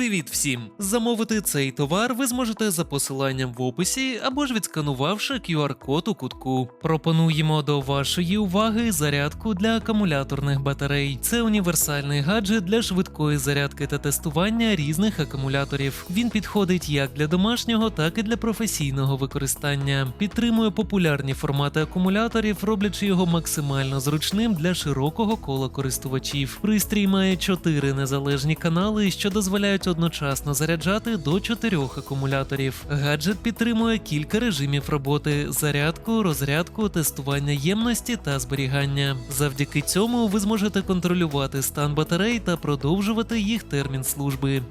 Привіт всім! Замовити цей товар ви зможете за посиланням в описі або ж відсканувавши QR-код у кутку. Пропонуємо до вашої уваги зарядку для акумуляторних батарей. Це універсальний гаджет для швидкої зарядки та тестування різних акумуляторів. Він підходить як для домашнього, так і для професійного використання. Підтримує популярні формати акумуляторів, роблячи його максимально зручним для широкого кола користувачів. Пристрій має чотири незалежні канали, що дозволяють одночасно заряджати до чотирьох акумуляторів. Гаджет підтримує кілька режимів роботи: зарядку, розрядку, тестування ємності та зберігання. Завдяки цьому ви зможете контролювати стан батарей та продовжувати їх термін служби.